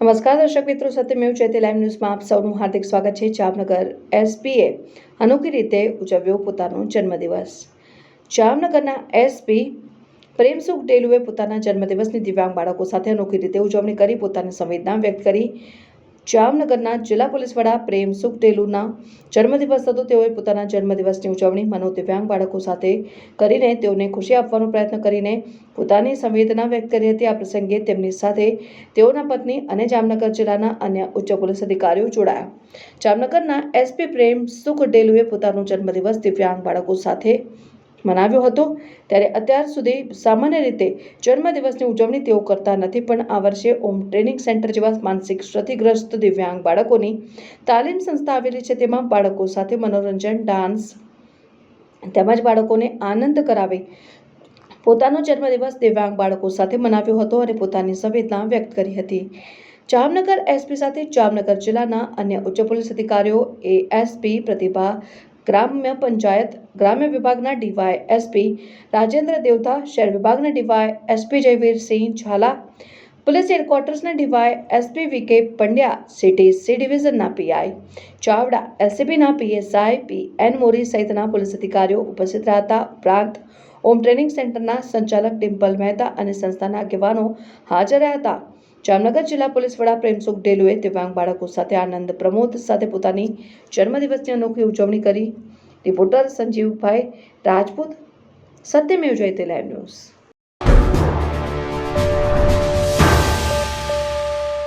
નમસ્કાર, દર્શક મિત્રો સત્યમેવ જયતે લાઈવ ન્યૂઝમાં આપ સૌનું હાર્દિક સ્વાગત છે જામનગર એસપીએ અનોખી રીતે ઉજવ્યો પોતાનો જન્મદિવસ. જામનગરના એસપી પ્રેમસુખ ડેલુએ પોતાના જન્મદિવસની દિવ્યાંગ બાળકો સાથે અનોખી રીતે ઉજવણી કરી, પોતાની સંવેદના વ્યક્ત કરી જામનગરના જિલ્લા પોલીસ વડા પ્રેમ ડેલુના જન્મદિવસ હતો. તેઓએ પોતાના જન્મદિવસની ઉજવણી મનો દિવ્યાંગ બાળકો સાથે કરીને તેઓને ખુશી આપવાનો પ્રયત્ન કરીને પોતાની સંવેદના વ્યક્ત કરી હતી. આ પ્રસંગે તેમની સાથે તેઓના પત્ની અને જામનગર જિલ્લાના અન્ય ઉચ્ચ પોલીસ અધિકારીઓ જોડાયા. જામનગરના એસપી પ્રેમ સુખ ડેલુએ પોતાનો જન્મદિવસ દિવ્યાંગ બાળકો સાથે મનાવ્યો હતો. ત્યારે અત્યાર સુધી સામાન્ય રીતે જન્મદિવસની ઉજવણી તેઓ કરતા નથી, પણ આ વર્ષે ઓમ ટ્રેનિંગ સેન્ટર જેવા માનસિક ક્ષતિગ્રસ્ત દિવ્યાંગ બાળકોની તાલીમ સંસ્થા આવેલી છે. તેમાં બાળકો સાથે મનોરંજન, ડાન્સ તેમજ બાળકોને આનંદ કરાવે પોતાનો જન્મદિવસ દિવ્યાંગ બાળકો સાથે મનાવ્યો હતો અને પોતાની સંવેદના વ્યક્ત કરી હતી. જામનગર એસપી સાથે જામનગર જિલ્લાના અન્ય ઉચ્ચ પોલીસ અધિકારીઓ, એએસપી પ્રતિભા ગ્રામ્ય પંચાયત, ગ્રામ્ય વિભાગના ડીવાય એસપી રાજેન્દ્ર દેવતા, શહેર વિભાગના DY SP Jayvirsinh Jhala, police હેડક્વાર્ટર્સના DY SP V K Pandya, city C ડિવિઝનના PI Chavda એસસીબીના પીએસઆઈ પી એન મોરી સહિતના પોલીસ અધિકારીઓ ઉપસ્થિત રહ્યા હતા ઉપરાંત ઓમ ટ્રેનિંગ સેન્ટરના સંચાલક ડિમ્પલ મહેતા અને સંસ્થાના આગેવાનો હાજર રહ્યા હતા જામનગર જિલ્લા પોલીસ વડા પ્રેમસુખ ડેલુએ દિવ્યાંગ બાળકો સાથે આનંદ પ્રમોદ સાથે પોતાની જન્મદિવસની અનોખી ઉજવણી કરી. Reporter સંજીવભાઈ Rajput, Satyamev Jayate live news